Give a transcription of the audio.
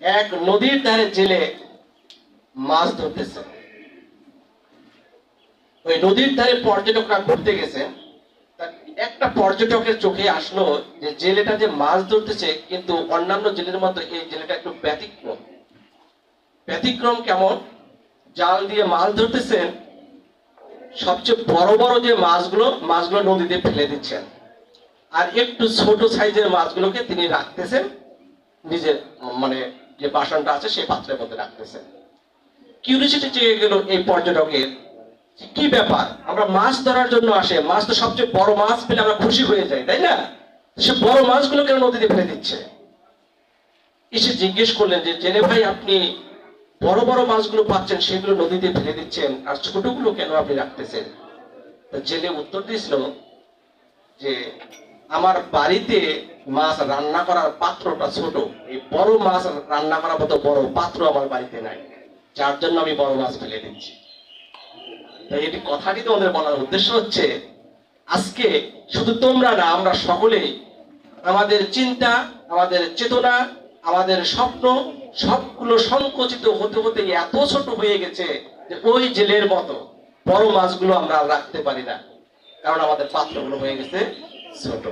এক নদীর ধারে জেলে মাছ ধরতেছে। ওই নদীর ধারে পর্যটকরা ঘুরতে গেছে। একটা পর্যটকের চোখে আসলো যে জেলেটা যে মাছ ধরতেছে, কিন্তু অন্যান্য জেলের মতো এই জেলেটা একটু ব্যতিক্রম। ব্যতিক্রম কেমন? জাল দিয়ে মাছ ধরতেছেন সবচেয়ে বড় বড় যে মাছগুলো মাছগুলো নদীতে ফেলে দিচ্ছেন। আর একটু ছোট সাইজের মাছগুলোকে তিনি রাখতেছেন নিজের মানে যে বাসনটা আছে সেই পাত্রের মধ্যে রাখতেছেন কিউরিসিটি চেয়ে গেল এই পর্যটকের কি ব্যাপার? আমরা মাছ ধরার জন্য আসে, মাছ তো সবচেয়ে বড় মাছ পেলে আমরা খুশি হয়ে যাই, তাই না? সে বড় মাছগুলো কেন নদীতে ফেলে দিচ্ছে? এসে জিজ্ঞেস করলেন যে জেনে ভাই, আপনি বড় বড় মাছগুলো পাচ্ছেন, সেগুলো নদীতে ফেলে দিচ্ছেন, আর ছোটগুলো কেন আপনি রাখতেছেন? জেলে উত্তর দিয়েছিল যে, আমার বাড়িতে মাছ রান্না করার পাত্রটা ছোট। এই বড় মাছ রান্না করার মতো বড় পাত্র আমার বাড়িতে নাই। যার জন্য আমি বড় মাছ ফেলে দিচ্ছি। তাই এটি কথাটি তোমাদের বলার উদ্দেশ্য হচ্ছে, আজকে শুধু তোমরা না, আমরা সকলেই আমাদের চিন্তা, আমাদের চেতনা, আমাদের স্বপ্ন সবগুলো সংকুচিত হতে হতে এত ছোট হয়ে গেছে যে ওই জেলের মতো বড় মাছগুলো আমরা রাখতে পারি না। কারণ আমাদের পাত্রগুলো হয়ে গেছে ছোট।